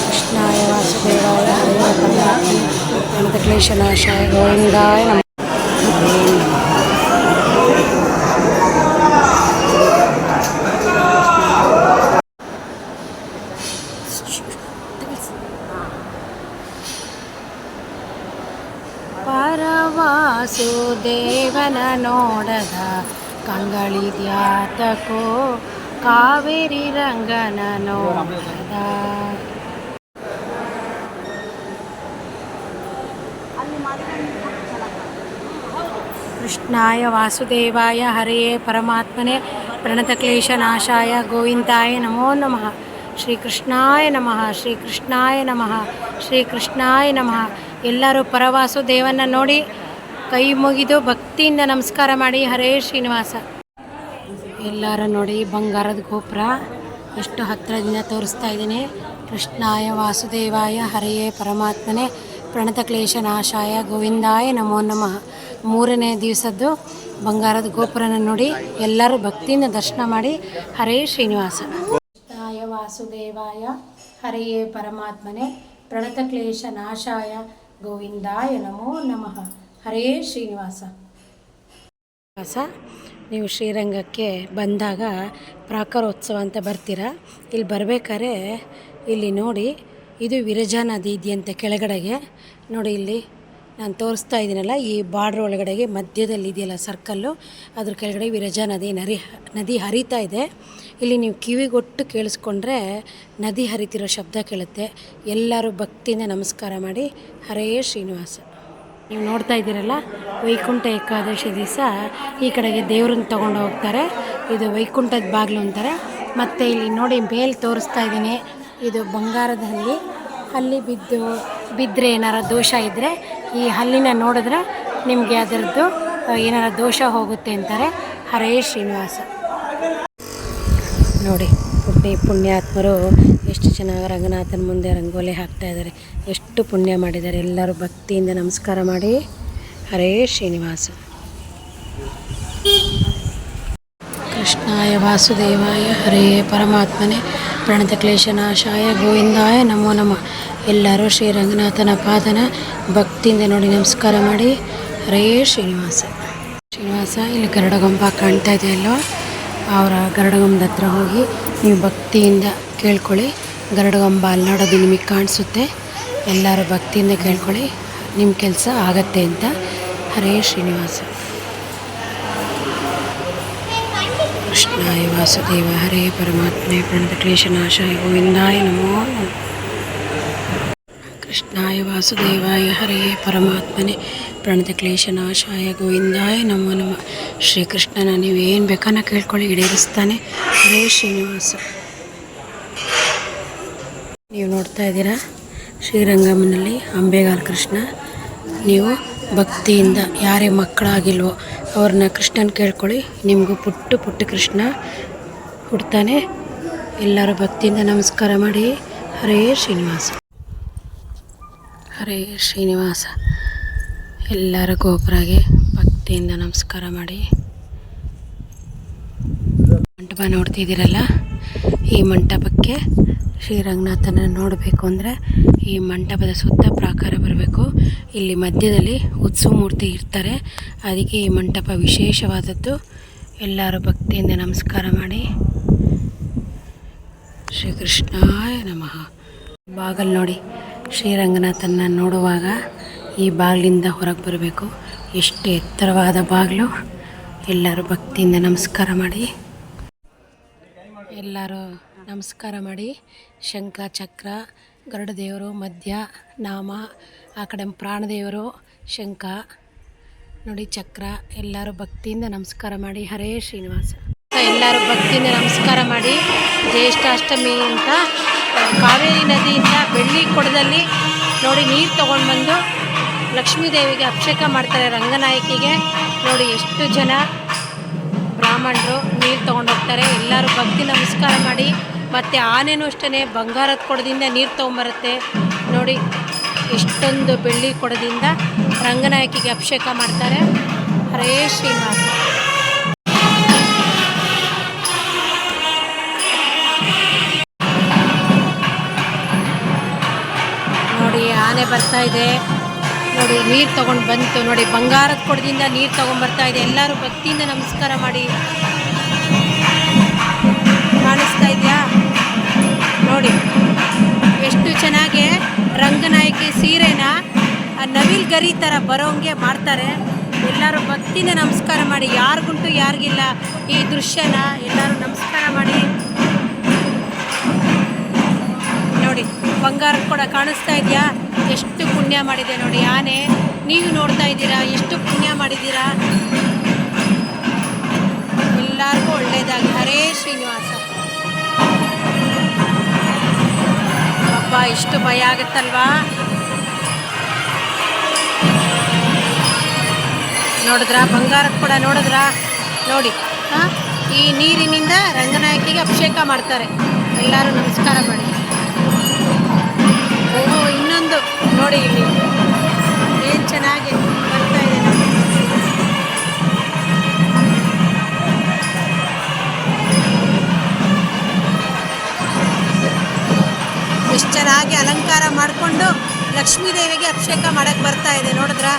ಕೃಷ್ಣಾಯ ವಾಸುದೇವಾಯ ಹರಿಯ ಪರಮಾತ್ಮನೆ ಪ್ರಣತ ಕ್ಲೇಶನಾಶಾಯ ಗೋವಿಂದಾಯ ನಮಃ ಪರವಾಸುದೇವನ ನೋಡದ ಕಂಗಳಿದ್ಯಾತಕೋ ಕಾವೇರಿ ರಂಗನ ನೋಡದ ಕೃಷ್ಣಾಯ ವಾಸುದೇವಾಯ ಹರೆಯೇ ಪರಮಾತ್ಮನೆ ಪ್ರಣತಕ್ಲೇಶನಾಶಾಯ ಗೋವಿಂದಾಯ ನಮೋ ನಮಃ. ಶ್ರೀಕೃಷ್ಣಾಯ ನಮಃ ಶ್ರೀಕೃಷ್ಣಾಯ ನಮಃ ಶ್ರೀಕೃಷ್ಣಾಯ ನಮಃ. ಎಲ್ಲರೂ ಪರವಾಸುದೇವನ ನೋಡಿ ಕೈ ಮುಗಿದು ಭಕ್ತಿಯಿಂದ ನಮಸ್ಕಾರ ಮಾಡಿ ಹರೇ ಶ್ರೀನಿವಾಸ. ಎಲ್ಲರೂ ನೋಡಿ ಬಂಗಾರದ ಗೋಪುರ. ಎಷ್ಟು ಹತ್ತಿರದಿಂದ ತೋರಿಸ್ತಾ ಇದ್ದೀನಿ. ಕೃಷ್ಣಾಯ ವಾಸುದೇವಾಯ ಹರೆಯೇ ಪರಮಾತ್ಮನೇ. ಪ್ರಣತ ಕ್ಲೇಶ ನಾಶಾಯ ಗೋವಿಂದಾಯ ನಮೋ ನಮಃ. ಮೂರನೇ ದಿವಸದ್ದು ಬಂಗಾರದ ಗೋಪುರನ ನೋಡಿ ಎಲ್ಲರೂ ಭಕ್ತಿಯಿಂದ ದರ್ಶನ ಮಾಡಿ ಹರೇ ಶ್ರೀನಿವಾಸ. ಕೃಷ್ಣಾಯ ವಾಸುದೇವಾಯ ಹರೆಯೇ ಪರಮಾತ್ಮನೇ. ಪ್ರಣತ ಕ್ಲೇಶ ನಾಶಾಯ ಗೋವಿಂದಾಯ ನಮೋ ನಮಃ. ಹರೇ ಶ್ರೀನಿವಾಸ. ವಾಸ ನೀವು ಶ್ರೀರಂಗಕ್ಕೆ ಬಂದಾಗ ಪ್ರಾಕಾರೋತ್ಸವ ಅಂತ ಬರ್ತೀರಾ. ಇಲ್ಲಿ ಬರಬೇಕಾದ್ರೆ ಇಲ್ಲಿ ನೋಡಿ, ಇದು ವಿರಜಾ ನದಿ ಇದೆಯಂತೆ ಕೆಳಗಡೆಗೆ. ನೋಡಿ ಇಲ್ಲಿ ನಾನು ತೋರಿಸ್ತಾ ಇದ್ದೀನಲ್ಲ, ಈ ಬಾರ್ಡ್ರ್ ಒಳಗಡೆಗೆ ಮಧ್ಯದಲ್ಲಿ ಇದೆಯಲ್ಲ ಸರ್ಕಲ್ಲು, ಅದ್ರ ಕೆಳಗಡೆ ವಿರಜಾ ನದಿ ನರಿ, ನದಿ ಹರಿತಾ ಇದೆ. ಇಲ್ಲಿ ನೀವು ಕಿವಿಗೊಟ್ಟು ಕೇಳಿಸ್ಕೊಂಡ್ರೆ ನದಿ ಹರಿತಿರೋ ಶಬ್ದ ಕೇಳುತ್ತೆ. ಎಲ್ಲರೂ ಭಕ್ತಿಯಿಂದ ನಮಸ್ಕಾರ ಮಾಡಿ, ಹರೇ ಶ್ರೀನಿವಾಸ. ನೀವು ನೋಡ್ತಾ ಇದ್ದೀರಲ್ಲ, ವೈಕುಂಠ ಏಕಾದಶಿ ದಿವಸ ಈ ಕಡೆಗೆ ದೇವ್ರನ್ನ ತೊಗೊಂಡು ಹೋಗ್ತಾರೆ. ಇದು ವೈಕುಂಠದ ಬಾಗಿಲು ಅಂತಾರೆ. ಮತ್ತು ಇಲ್ಲಿ ನೋಡಿ ಮೇಲೆ ತೋರಿಸ್ತಾ ಇದ್ದೀನಿ, ಇದು ಬಂಗಾರದ ಹಲ್ಲಿ ಅಲ್ಲಿ ಬಿದ್ದು ಬಿದ್ದರೆ ಏನಾರ ದೋಷ ಇದ್ದರೆ ಈ ಹಲ್ಲಿನ ನೋಡಿದ್ರೆ ನಿಮಗೆ ಅದರದ್ದು ಏನಾರ ದೋಷ ಹೋಗುತ್ತೆ ಅಂತಾರೆ. ಹರೇ ಶ್ರೀನಿವಾಸ. ನೋಡಿ. ಪುಣ್ಯ ಪುಣ್ಯಾತ್ಮರು ಎಷ್ಟು ಚೆನ್ನಾಗಿ ರಂಗನಾಥನ ಮುಂದೆ ರಂಗೋಲಿ ಹಾಕ್ತಾ ಇದ್ದಾರೆ, ಎಷ್ಟು ಪುಣ್ಯ ಮಾಡಿದ್ದಾರೆ. ಎಲ್ಲರೂ ಭಕ್ತಿಯಿಂದ ನಮಸ್ಕಾರ ಮಾಡಿ. ಹರೇ ಶ್ರೀನಿವಾಸ. ಕೃಷ್ಣಾಯ ವಾಸುದೇವಾಯ, ಹರೇ ಪರಮಾತ್ಮನೇ. ಪ್ರಣತ ಕ್ಲೇಶನಾಶಾಯ ಗೋವಿಂದಾಯ ನಮೋ ನಮ. ಎಲ್ಲರೂ ಶ್ರೀ ರಂಗನಾಥನ ಪಾದನ ಭಕ್ತಿಯಿಂದ ನೋಡಿ ನಮಸ್ಕಾರ ಮಾಡಿ. ಹರೇ ಶ್ರೀನಿವಾಸ. ಶ್ರೀನಿವಾಸ, ಇಲ್ಲಿ ಗರುಡಗೊಂಬ ಕಾಣ್ತಾ ಇದೆ ಅವರ ಗರುಡಗೊಂಬದ ಹತ್ರ ಹೋಗಿ ನೀವು ಭಕ್ತಿಯಿಂದ ಕೇಳ್ಕೊಳ್ಳಿ. ಗರಡಗಂಬ ಅಲ್ಲಾಡೋದು ನಿಮಗೆ ಕಾಣಿಸುತ್ತೆ. ಎಲ್ಲರೂ ಭಕ್ತಿಯಿಂದ ಕೇಳ್ಕೊಳ್ಳಿ. ನಿಮ್ಮ ಕೆಲಸ ಆಗತ್ತೆ ಅಂತ ಹರೇ ಶ್ರೀನಿವಾಸ. ಕೃಷ್ಣಾಯ ವಾಸುದೇವ, ಹರೇ ಪರಮಾತ್ಮೆ, ಪ್ರಣತ ಕ್ಲೇಶನಾಶಾಯ ಗೋವಿಂದಾಯ ನಮೋ. ಕೃಷ್ಣಾಯ ವಾಸುದೇವಾಯ, ಹರೇ ಪರಮಾತ್ಮನೆ. ಪ್ರಣತ ಕ್ಲೇಶನಾಶಾಯ ಗೋವಿಂದಾಯ ನಮೋ ನಮಃ ಶ್ರೀಕೃಷ್ಣನ ನೀವು ಏನು ಬೇಕಾನ ಕೇಳ್ಕೊಳ್ಳಿ, ಈಡೇರಿಸ್ತಾನೆ. ಹರೇ ಶ್ರೀನಿವಾಸ. ನೀವು ನೋಡ್ತಾ ಇದ್ದೀರಾ ಶ್ರೀರಂಗಮ್ಮನಲ್ಲಿ ಅಂಬೆಗಾಲ್ ಕೃಷ್ಣ. ನೀವು ಭಕ್ತಿಯಿಂದ ಯಾರೇ ಮಕ್ಕಳಾಗಿಲ್ವೋ ಅವ್ರನ್ನ ಕೃಷ್ಣನ ಕೇಳ್ಕೊಳ್ಳಿ. ನಿಮಗೂ ಪುಟ್ಟು ಪುಟ್ಟ ಕೃಷ್ಣ ಹುಡ್ತಾನೆ. ಎಲ್ಲರೂ ಭಕ್ತಿಯಿಂದ ನಮಸ್ಕಾರ ಮಾಡಿ. ಹರೇ ಶ್ರೀನಿವಾಸ. ಹರೇ ಶ್ರೀನಿವಾಸ. ಎಲ್ಲರ ಗೋಪುರಗೆ ಭಕ್ತಿಯಿಂದ ನಮಸ್ಕಾರ ಮಾಡಿ. ಮಂಟಪ ನೋಡ್ತಿದ್ದೀರಲ್ಲ? ಈ ಮಂಟಪಕ್ಕೆ ಶ್ರೀರಂಗನಾಥನ ನೋಡಬೇಕು ಅಂದರೆ ಈ ಮಂಟಪದ ಸುತ್ತ ಪ್ರಾಕಾರ ಬರಬೇಕು. ಇಲ್ಲಿ ಮಧ್ಯದಲ್ಲಿ ಉತ್ಸವ ಮೂರ್ತಿ ಇರ್ತಾರೆ. ಅದಕ್ಕೆ ಈ ಮಂಟಪ ವಿಶೇಷವಾದದ್ದು ಎಲ್ಲರೂ ಭಕ್ತಿಯಿಂದ ನಮಸ್ಕಾರ ಮಾಡಿ. ಶ್ರೀಕೃಷ್ಣಾಯ ನಮಃ. ಬಾಗಲ್ ನೋಡಿ ಶ್ರೀರಂಗನಾಥನ ನೋಡುವಾಗ ಈ ಬಾಗಿಲಿಂದ ಹೊರಗೆ ಬರಬೇಕು. ಎಷ್ಟು ಎತ್ತರವಾದ ಬಾಗಿಲು. ಎಲ್ಲರೂ ಭಕ್ತಿಯಿಂದ ನಮಸ್ಕಾರ ಮಾಡಿ. ಎಲ್ಲರೂ ನಮಸ್ಕಾರ ಮಾಡಿ. ಶಂಖ, ಚಕ್ರ ಗರುಡ ದೇವರು ಮಧ್ಯ ನಾಮ, ಆ ಕಡೆ ಪ್ರಾಣದೇವರು, ಶಂಖ, ನೋಡಿ, ಚಕ್ರ, ಎಲ್ಲರೂ ಭಕ್ತಿಯಿಂದ ನಮಸ್ಕಾರ ಮಾಡಿ. ಹರೇ ಶ್ರೀನಿವಾಸ. ಎಲ್ಲರೂ ಭಕ್ತಿಯಿಂದ ನಮಸ್ಕಾರ ಮಾಡಿ. ಜ್ಯೇಷ್ಠಾಷ್ಟಮಿ ಅಂತ, ಕಾವೇರಿ ನದಿಯಿಂದ ಬೆಳ್ಳಿ ಕೊಡದಲ್ಲಿ ನೋಡಿ ನೀರು ತೊಗೊಂಡು ಬಂದು ಲಕ್ಷ್ಮೀ ದೇವಿಗೆ ಅಭಿಷೇಕ ಮಾಡ್ತಾರೆ ರಂಗನಾಯಕಿಗೆ. ನೋಡಿ, ಎಷ್ಟು ಜನ ಬ್ರಾಹ್ಮಣರು ನೀರು ತೊಗೊಂಡು ಹೋಗ್ತಾರೆ. ಎಲ್ಲರೂ ಭಕ್ತಿ ನಮಸ್ಕಾರ ಮಾಡಿ, ಮತ್ತು ಆನೆನೂ ಅಷ್ಟೇ ಬಂಗಾರದ ಕೊಡದಿಂದ ನೀರು ತೊಗೊಂಬರುತ್ತೆ. ನೋಡಿ, ಎಷ್ಟೊಂದು ಬೆಳ್ಳಿ ಕೊಡದಿಂದ ರಂಗನಾಯಕಿಗೆ ಅಭಿಷೇಕ ಮಾಡ್ತಾರೆ. ಹರೇ ಶ್ರೀನಿವಾಸ ನೋಡಿ, ಆನೆ ಬರ್ತಾ ಇದೆ. ನೋಡಿ, ನೀರು ತೊಗೊಂಡು ಬಂತು. ನೋಡಿ, ಬಂಗಾರದ ಕೊಡದಿಂದ ನೀರು ತೊಗೊಂಡ್ಬರ್ತಾ ಇದೆ. ಎಲ್ಲರೂ ಭಕ್ತಿಯಿಂದ ನಮಸ್ಕಾರ ಮಾಡಿ. ಕಾಣಿಸ್ತಾ ಇದೆಯಾ? ನೋಡಿ, ಎಷ್ಟು ಚೆನ್ನಾಗಿ ರಂಗನಾಯಕಿ ಸೀರೆನ ಆ ನವಿಲ್ ಗರಿ ಥರ ಬರೋಂಗೆ ಮಾಡ್ತಾರೆ. ಎಲ್ಲರೂ ಭಕ್ತಿಯಿಂದ ನಮಸ್ಕಾರ ಮಾಡಿ. ಯಾರಿಗುಂಟು ಯಾರಿಗಿಲ್ಲ ಈ ದೃಶ್ಯನ ಎಲ್ಲರೂ ನಮಸ್ಕಾರ ಮಾಡಿ. ಬಂಗಾರ ಕೂಡ ಕಾಣಿಸ್ತಾ ಇದೆಯಾ? ಎಷ್ಟು ಪುಣ್ಯ ಮಾಡಿದೆ ನೋಡಿ ಆನೆ. ನೀವು ನೋಡ್ತಾ ಇದ್ದೀರಾ? ಎಷ್ಟು ಪುಣ್ಯ ಮಾಡಿದ್ದೀರಾ? ಎಲ್ಲರಿಗೂ ಒಳ್ಳೆಯದಾಗಿ ಹರೇ ಶ್ರೀನಿವಾಸ. ಅಪ್ಪ, ಇಷ್ಟು ಭಯ ಆಗುತ್ತಲ್ವಾ? ನೋಡಿದ್ರಾ? ಬಂಗಾರ ಕೂಡ ನೋಡಿದ್ರಾ? ನೋಡಿ. ಹಾಂ ಈ ನೀರಿನಿಂದ ರಂಗನಾಯಕಿಗೆ ಅಭಿಷೇಕ ಮಾಡ್ತಾರೆ. ಎಲ್ಲರೂ ನಮಸ್ಕಾರ ಮಾಡಿ. ಓ ಇನ್ನೊಂದು ನೋಡಿ ಇಲ್ಲಿ ಏನು ಚೆನ್ನಾಗಿ ಬರ್ತಾ ಇದೆ. ಎಷ್ಟು ಚೆನ್ನಾಗಿ ಅಲಂಕಾರ ಮಾಡಿಕೊಂಡು ಲಕ್ಷ್ಮೀ ದೇವಿಗೆ ಅಭಿಷೇಕ ಮಾಡಕ್ಕೆ ಬರ್ತಾ ಇದೆ ನೋಡಿದ್ರಾ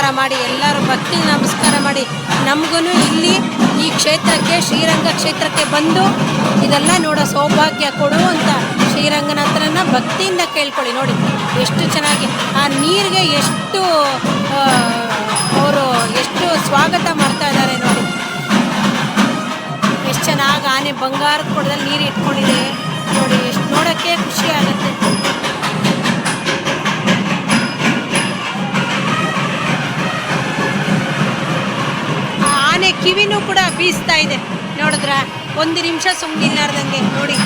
ನಮಸ್ಕಾರ ಮಾಡಿ, ಎಲ್ಲರೂ ಭಕ್ತಿ ನಮಸ್ಕಾರ ಮಾಡಿ. ನಮಗೂ ಇಲ್ಲಿ ಈ ಕ್ಷೇತ್ರಕ್ಕೆ, ಶ್ರೀರಂಗ ಕ್ಷೇತ್ರಕ್ಕೆ ಬಂದು ಇದೆಲ್ಲ ನೋಡೋ ಸೌಭಾಗ್ಯ ಕೊಡು ಅಂತ ಶ್ರೀರಂಗನ ಭಕ್ತಿಯಿಂದ ಕೇಳ್ಕೊಳ್ಳಿ. ನೋಡಿ, ಎಷ್ಟು ಚೆನ್ನಾಗಿ ಆ ನೀರಿಗೆ ಎಷ್ಟು ಅವರು ಎಷ್ಟು ಸ್ವಾಗತ ಮಾಡ್ತಾ ಇದ್ದಾರೆ ನೋಡಿ. ಎಷ್ಟು ಚೆನ್ನಾಗಿ ಆನೆ ಬಂಗಾರದ ಕೊಡದಲ್ಲಿ ನೀರು ಇಟ್ಕೊಂಡಿದೆ. ನೋಡಿ, ಎಷ್ಟು ನೋಡೋಕ್ಕೆ ಖುಷಿ ಆಗುತ್ತೆ. ಕಿವಿನೂ ಕೂಡ ಬೀಸ್ತಾ ಇದೆ. ನೋಡಿದ್ರ? ಒಂದು ನಿಮಿಷ ಸುಮ್ಮನಿಲ್ಲಾರ್ದಂಗೆ ನೋಡಿ.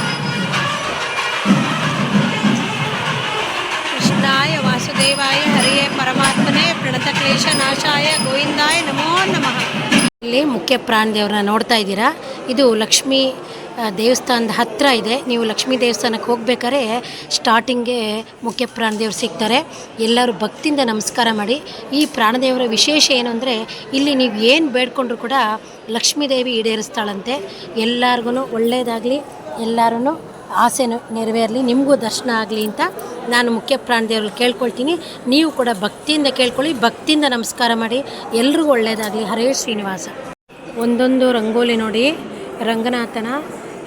ಕೃಷ್ಣಾಯ ವಾಸುದೇವಾಯ, ಹರಿಯೇ ಪರಮಾತ್ಮನೇ, ಪ್ರಣತ ಕ್ಲೇಶ ನಾಶಾಯ, ಗೋವಿಂದಾಯ ನಮೋ ನಮಃ. ಇಲ್ಲಿ ಮುಖ್ಯ ಪ್ರಾಣ ದೇವ್ರನ್ನ ನೋಡ್ತಾ ಇದ್ದೀರಾ? ಇದು ಲಕ್ಷ್ಮೀ ದೇವಸ್ಥಾನದ ಹತ್ತಿರ ಇದೆ. ನೀವು ಲಕ್ಷ್ಮೀ ದೇವಸ್ಥಾನಕ್ಕೆ ಹೋಗ್ಬೇಕಾದ್ರೆ ಸ್ಟಾರ್ಟಿಂಗ್ಗೆ ಮುಖ್ಯ ಪ್ರಾಣದೇವ್ರು ಸಿಗ್ತಾರೆ. ಎಲ್ಲರೂ ಭಕ್ತಿಯಿಂದ ನಮಸ್ಕಾರ ಮಾಡಿ. ಈ ಪ್ರಾಣದೇವರ ವಿಶೇಷ ಏನು ಅಂದರೆ, ಇಲ್ಲಿ ನೀವು ಏನು ಬೇಡ್ಕೊಂಡ್ರು ಕೂಡ ಲಕ್ಷ್ಮೀ ದೇವಿ ಈಡೇರಿಸ್ತಾಳಂತೆ. ಎಲ್ಲರಿಗೂ ಒಳ್ಳೆಯದಾಗಲಿ ಎಲ್ಲರೂ ಆಸೆ ನೆರವೇರಲಿ, ನಿಮಗೂ ದರ್ಶನ ಆಗಲಿ ಅಂತ ನಾನು ಮುಖ್ಯ ಪ್ರಾಣದೇವ್ರಲ್ಲಿ ಕೇಳ್ಕೊಳ್ತೀನಿ. ನೀವು ಕೂಡ ಭಕ್ತಿಯಿಂದ ಕೇಳ್ಕೊಳ್ಳಿ, ಭಕ್ತಿಯಿಂದ ನಮಸ್ಕಾರ ಮಾಡಿ. ಎಲ್ರಿಗೂ ಒಳ್ಳೆಯದಾಗಲಿ ಹರೇ ಶ್ರೀನಿವಾಸ. ಒಂದೊಂದು ರಂಗೋಲಿ ನೋಡಿ, ರಂಗನಾಥನ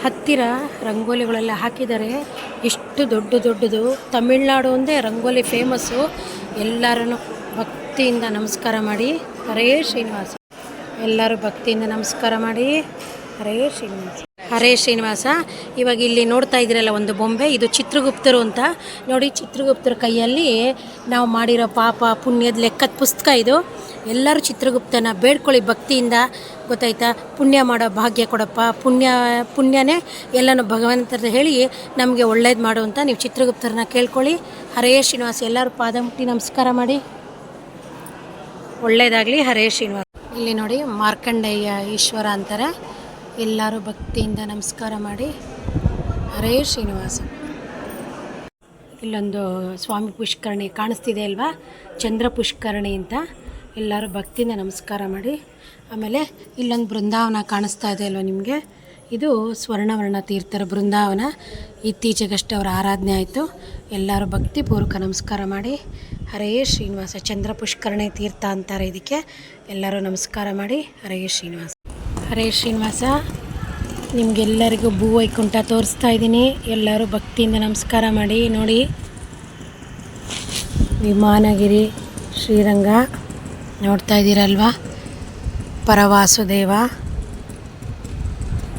ಹತ್ತಿರ ರಂಗೋಲಿಗಳೆಲ್ಲ ಹಾಕಿದ್ದಾರೆ. ಎಷ್ಟು ದೊಡ್ಡ ದೊಡ್ಡದು. ತಮಿಳ್ನಾಡು ಒಂದೇ ರಂಗೋಲಿ ಫೇಮಸ್ಸು ಎಲ್ಲರೂ ಭಕ್ತಿಯಿಂದ ನಮಸ್ಕಾರ ಮಾಡಿ. ಹರೇ ಶ್ರೀನಿವಾಸ. ಎಲ್ಲರೂ ಭಕ್ತಿಯಿಂದ ನಮಸ್ಕಾರ ಮಾಡಿ. ಹರೇ ಶ್ರೀನಿವಾಸ. ಹರೇ ಶ್ರೀನಿವಾಸ. ಇವಾಗ ಇಲ್ಲಿ ನೋಡ್ತಾ ಇದ್ದೀರಲ್ಲ ಒಂದು ಬೊಂಬೆ. ಇದು ಚಿತ್ರಗುಪ್ತರು ಅಂತ. ನೋಡಿ ಚಿತ್ರಗುಪ್ತರ ಕೈಯಲ್ಲಿ ನಾವು ಮಾಡಿರೋ ಪಾಪ ಪುಣ್ಯದ ಲೆಕ್ಕದ ಪುಸ್ತಕ ಇದು. ಎಲ್ಲರೂ ಚಿತ್ರಗುಪ್ತನ ಬೇಡ್ಕೊಳ್ಳಿ ಭಕ್ತಿಯಿಂದ. ಗೊತ್ತಾಯ್ತಾ? ಪುಣ್ಯ ಮಾಡೋ ಭಾಗ್ಯ ಕೊಡಪ್ಪ. ಪುಣ್ಯ, ಪುಣ್ಯನೇ ಎಲ್ಲನೂ ಭಗವಂತನ ಹೇಳಿ ನಮಗೆ ಒಳ್ಳೇದು ಮಾಡು ಅಂತ ನೀವು ಚಿತ್ರಗುಪ್ತರನ್ನ ಕೇಳ್ಕೊಳ್ಳಿ. ಹರೇ ಶ್ರೀನಿವಾಸ. ಎಲ್ಲರೂ ಪಾದ ಮುಟ್ಟಿ ನಮಸ್ಕಾರ ಮಾಡಿ. ಒಳ್ಳೇದಾಗಲಿ. ಹರೇ ಶ್ರೀನಿವಾಸ. ಇಲ್ಲಿ ನೋಡಿ ಮಾರ್ಕಂಡೇಯ ಈಶ್ವರ ಅಂತಾರೆ. ಎಲ್ಲರೂ ಭಕ್ತಿಯಿಂದ ನಮಸ್ಕಾರ ಮಾಡಿ. ಹರೇ ಶ್ರೀನಿವಾಸ. ಇಲ್ಲೊಂದು ಸ್ವಾಮಿ ಪುಷ್ಕರಣಿ ಕಾಣಿಸ್ತಿದೆ ಅಲ್ವಾ? ಚಂದ್ರ ಪುಷ್ಕರಣಿ ಅಂತ. ಎಲ್ಲರೂ ಭಕ್ತಿಯಿಂದ ನಮಸ್ಕಾರ ಮಾಡಿ. ಆಮೇಲೆ ಇಲ್ಲೊಂದು ಬೃಂದಾವನ ಕಾಣಿಸ್ತಾ ಇದೆ ಅಲ್ವ ನಿಮಗೆ? ಇದು ಸ್ವರ್ಣವರ್ಣ ತೀರ್ಥರ ಬೃಂದಾವನ. ಇತ್ತೀಚೆಗಷ್ಟೇ ಅವರ ಆರಾಧನೆ ಆಯಿತು. ಎಲ್ಲರೂ ಭಕ್ತಿಪೂರ್ವಕ ನಮಸ್ಕಾರ ಮಾಡಿ. ಹರೇ ಶ್ರೀನಿವಾಸ ಚಂದ್ರ ಪುಷ್ಕರಣೆ ತೀರ್ಥ ಅಂತಾರೆ ಇದಕ್ಕೆ. ಎಲ್ಲರೂ ನಮಸ್ಕಾರ ಮಾಡಿ. ಹರೇ ಶ್ರೀನಿವಾಸ. ಹರೇ ಶ್ರೀನಿವಾಸ. ನಿಮಗೆಲ್ಲರಿಗೂ ಭೂ ವೈಕುಂಠ ತೋರಿಸ್ತಾ ಇದ್ದೀನಿ. ಎಲ್ಲರೂ ಭಕ್ತಿಯಿಂದ ನಮಸ್ಕಾರ ಮಾಡಿ. ನೋಡಿ. ವಿಮಾನಗಿರಿ, ಶ್ರೀರಂಗ. ನೋಡ್ತಾ ಇದ್ದೀರಲ್ವಾ? ಪರವಾಸುದೇವ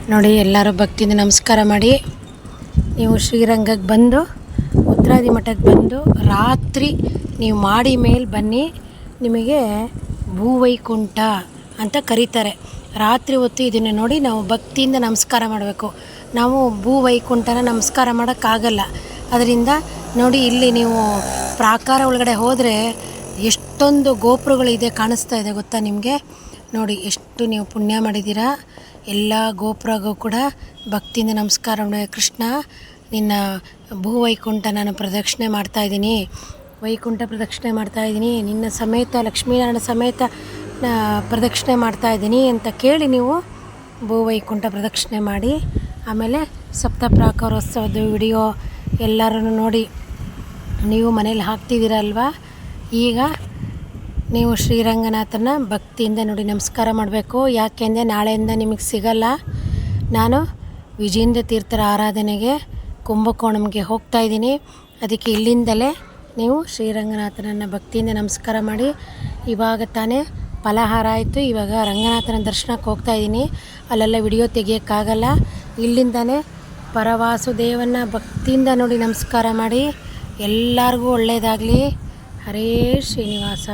ನೋಡಿ, ಎಲ್ಲರೂ ಭಕ್ತಿಯಿಂದ ನಮಸ್ಕಾರ ಮಾಡಿ. ನೀವು ಶ್ರೀರಂಗಕ್ಕೆ ಬಂದು, ಉತ್ತರಾದಿ ಮಠಕ್ಕೆ ಬಂದು, ರಾತ್ರಿ ನೀವು ಮಾಡಿ ಮೇಲೆ ಬನ್ನಿ. ನಿಮಗೆ ಭೂವೈಕುಂಠ ಅಂತ ಕರೀತಾರೆ. ರಾತ್ರಿ ಹೊತ್ತು ಇದನ್ನು ನೋಡಿ ನಾವು ಭಕ್ತಿಯಿಂದ ನಮಸ್ಕಾರ ಮಾಡಬೇಕು. ನಾವು ಭೂವೈಕುಂಠನ ನಮಸ್ಕಾರ ಮಾಡೋಕ್ಕಾಗಲ್ಲ. ಅದರಿಂದ ನೋಡಿ, ಇಲ್ಲಿ ನೀವು ಪ್ರಾಕಾರ ಒಳಗಡೆ ಹೋದರೆ ಎಷ್ಟೊಂದು ಗೋಪುರಗಳಿದೆ ಕಾಣಿಸ್ತಾ ಇದೆ ಗೊತ್ತಾ ನಿಮಗೆ? ನೋಡಿ, ಎಷ್ಟು ನೀವು ಪುಣ್ಯ ಮಾಡಿದ್ದೀರಾ. ಎಲ್ಲ ಗೋಪುರಗೂ ಕೂಡ ಭಕ್ತಿಯಿಂದ ನಮಸ್ಕಾರ ಕೃಷ್ಣ. ನಿನ್ನ ಭೂವೈಕುಂಠ ನಾನು ಪ್ರದಕ್ಷಿಣೆ ಮಾಡ್ತಾ ಇದ್ದೀನಿ. ವೈಕುಂಠ ಪ್ರದಕ್ಷಿಣೆ ಮಾಡ್ತಾ ಇದ್ದೀನಿ. ನಿನ್ನ ಸಮೇತ, ಲಕ್ಷ್ಮೀನಾರಾಯಣ ಸಮೇತ ಪ್ರದಕ್ಷಿಣೆ ಮಾಡ್ತಾ ಇದ್ದೀನಿ ಅಂತ ಕೇಳಿ ನೀವು ಭೂವೈಕುಂಠ ಪ್ರದಕ್ಷಿಣೆ ಮಾಡಿ, ಆಮೇಲೆ ಸಪ್ತಪ್ರಾಕಾರೋತ್ಸವದ ವಿಡಿಯೋ ಎಲ್ಲರೂ ನೋಡಿ. ನೀವು ಮನೇಲಿ ಹಾಕ್ತಿದ್ದೀರಲ್ವ ಈಗ ನೀವು ಶ್ರೀರಂಗನಾಥನ ಭಕ್ತಿಯಿಂದ ನೋಡಿ ನಮಸ್ಕಾರ ಮಾಡಬೇಕು. ಯಾಕೆಂದರೆ ನಾಳೆಯಿಂದ ನಿಮಗೆ ಸಿಗಲ್ಲ. ನಾನು ವಿಜೇಂದ್ರ ತೀರ್ಥರ ಆರಾಧನೆಗೆ ಕುಂಭಕೋಣಂಗೆ ಹೋಗ್ತಾ ಇದ್ದೀನಿ. ಅದಕ್ಕೆ ಇಲ್ಲಿಂದಲೇ ನೀವು ಶ್ರೀರಂಗನಾಥನನ್ನು ಭಕ್ತಿಯಿಂದ ನಮಸ್ಕಾರ ಮಾಡಿ. ಇವಾಗ ತಾನೇ ಫಲಹಾರ ಆಯಿತು. ಇವಾಗ ರಂಗನಾಥನ ದರ್ಶನಕ್ಕೆ ಹೋಗ್ತಾ ಇದ್ದೀನಿ. ಅಲ್ಲೆಲ್ಲ ವಿಡಿಯೋ ತೆಗಿಯೋಕ್ಕಾಗಲ್ಲ. ಇಲ್ಲಿಂದನೇ ಪರವಾಸುದೇವನ ಭಕ್ತಿಯಿಂದ ನೋಡಿ ನಮಸ್ಕಾರ ಮಾಡಿ. ಎಲ್ಲರಿಗೂ ಒಳ್ಳೆಯದಾಗಲಿ ಹರೇ ಶ್ರೀನಿವಾಸ.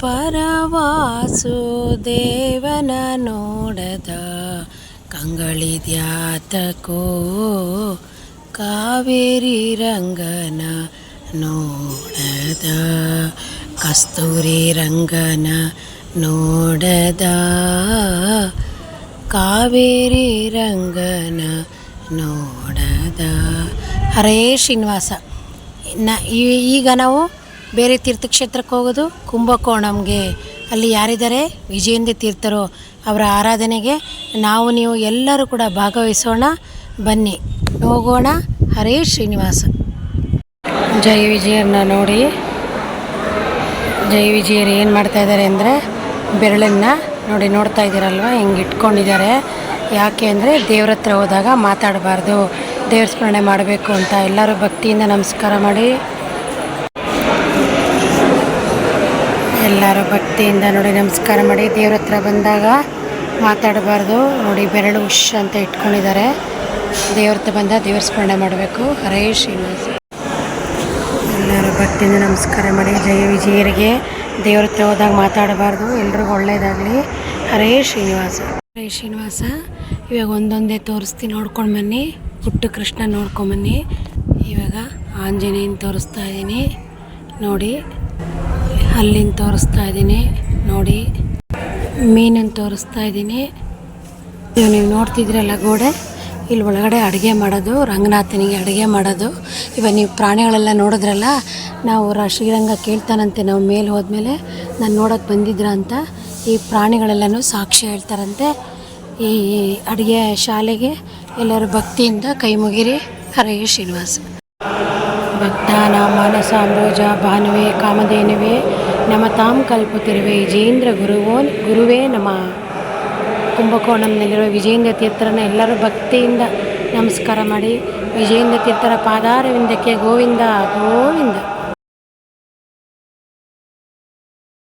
ಪರವಾಸುದೇವನ ನೋಡದ ಕಂಗಳಿದ್ಯಾತಕೋ ಕಾವೇರಿ ರಂಗನ ನೋಡದ ಕಸ್ತೂರಿ ರಂಗನ ನೋಡದ ಕಾವೇರಿ ರಂಗನ ನೋಡದ. ಹರೇ ಶ್ರೀನಿವಾಸ. ನ ಈಗ ನಾವು ಬೇರೆ ತೀರ್ಥಕ್ಷೇತ್ರಕ್ಕೆ ಹೋಗೋದು ಕುಂಭಕೋಣಂಗೆ. ಅಲ್ಲಿ ಯಾರಿದ್ದಾರೆ? ವಿಜಯೇಂದ್ರ ತೀರ್ಥರು ಅವರ ಆರಾಧನೆಗೆ ನಾವು, ನೀವು ಎಲ್ಲರೂ ಕೂಡ ಭಾಗವಹಿಸೋಣ. ಬನ್ನಿ, ಹೋಗೋಣ. ಹರೇ ಶ್ರೀನಿವಾಸ. ಜೈ ವಿಜಯರನ್ನ ನೋಡಿ. ಜೈ ವಿಜಯರು ಏನು ಮಾಡ್ತಾ ಇದ್ದಾರೆ ಅಂದರೆ ಬೆರಳನ್ನು ನೋಡಿ ನೋಡ್ತಾ ಇದ್ದೀರಲ್ವ? ಹೆಂಗೆ ಇಟ್ಕೊಂಡಿದ್ದಾರೆ? ಯಾಕೆ ಅಂದರೆ ದೇವ್ರ ಹತ್ರ ಹೋದಾಗ ಮಾತಾಡಬಾರ್ದು, ದೇವ್ರ ಸ್ಮರಣೆ ಮಾಡಬೇಕು ಅಂತ ಎಲ್ಲರೂ ಭಕ್ತಿಯಿಂದ ನಮಸ್ಕಾರ ಮಾಡಿ. ಎಲ್ಲರೂ ಭಕ್ತಿಯಿಂದ ನೋಡಿ ನಮಸ್ಕಾರ ಮಾಡಿ. ದೇವ್ರ ಹತ್ರ ಬಂದಾಗ ಮಾತಾಡಬಾರ್ದು, ನೋಡಿ ಬೆರಳು ಉಶ್ ಅಂತ ಇಟ್ಕೊಂಡಿದ್ದಾರೆ. ದೇವ್ರ ಹತ್ರ ಬಂದ ದೇವ್ರ ಸ್ಮರಣೆ ಮಾಡಬೇಕು. ಹರೇ ಶ್ರೀನಿವಾಸ. ಎಲ್ಲರೂ ಭಕ್ತಿಯಿಂದ ನಮಸ್ಕಾರ ಮಾಡಿ. ಜಯ ವಿಜಯರಿಗೆ ದೇವ್ರ ಹತ್ರ ಹೋದಾಗ ಮಾತಾಡಬಾರ್ದು. ಎಲ್ರಿಗೂ ಒಳ್ಳೆಯದಾಗಲಿ ಹರೇ ಶ್ರೀನಿವಾಸ. ಶ್ರೀನಿವಾಸ, ಇವಾಗ ಒಂದೊಂದೇ ತೋರಿಸ್ತೀನಿ, ನೋಡ್ಕೊಂಡು ಬನ್ನಿ. ಪುಟ್ಟ ಕೃಷ್ಣ ನೋಡ್ಕೊಂಬನ್ನಿ ಇವಾಗ ಆಂಜನೇಯನ ತೋರಿಸ್ತಾ ಇದ್ದೀನಿ. ನೋಡಿ ಅಲ್ಲಿನ ತೋರಿಸ್ತಾ ಇದ್ದೀನಿ. ನೋಡಿ ಮೀನನ್ನು ತೋರಿಸ್ತಾ ಇದ್ದೀನಿ. ಇವಾಗ ನೀವು ನೋಡ್ತಿದ್ದೀರಲ್ಲ ಗೋಡೆ? ಇಲ್ಲಿ ಒಳಗಡೆ ಅಡುಗೆ ಮಾಡೋದು, ರಂಗನಾಥನಿಗೆ ಅಡುಗೆ ಮಾಡೋದು. ಇವಾಗ ನೀವು ಪ್ರಾಣಿಗಳೆಲ್ಲ ನೋಡಿದ್ರಲ್ಲ, ನಾವು ರ ಶ್ರೀರಂಗ ಕೇಳ್ತಾನಂತೆ, ನಾವು ಮೇಲೆ ಹೋದ್ಮೇಲೆ. ನಾನು ನೋಡೋಕ್ಕೆ ಬಂದಿದ್ರ ಅಂತ. ಈ ಪ್ರಾಣಿಗಳೆಲ್ಲನೂ ಸಾಕ್ಷಿ ಹೇಳ್ತಾರಂತೆ. ಈ ಅಡುಗೆ ಶಾಲೆಗೆ ಎಲ್ಲರೂ ಭಕ್ತಿಯಿಂದ ಕೈ ಮುಗಿರಿ. ಹರೇ ಶ್ರೀನಿವಾಸ. ಭಕ್ತಾನ ಮಾನಸಾಂಬೋಜ ಭಾನುವೆ ಕಾಮಧೇನುವೆ ನಮ್ಮ ತಾಮ್ ಕಲ್ಪುತ್ತಿರುವೆ. ವಿಜೇಂದ್ರ ಗುರುವೋ, ಗುರುವೇ ನಮ್ಮ ಕುಂಭಕೋಣಂನಲ್ಲಿರುವ ವಿಜೇಂದ್ರ ತೀರ್ಥರನ್ನ ಎಲ್ಲರೂ ಭಕ್ತಿಯಿಂದ ನಮಸ್ಕಾರ ಮಾಡಿ. ವಿಜೇಂದ್ರ ತೀರ್ಥರ ಪಾದಾರವಿಂದಕ್ಕೆ ಗೋವಿಂದ ಗೋವಿಂದ.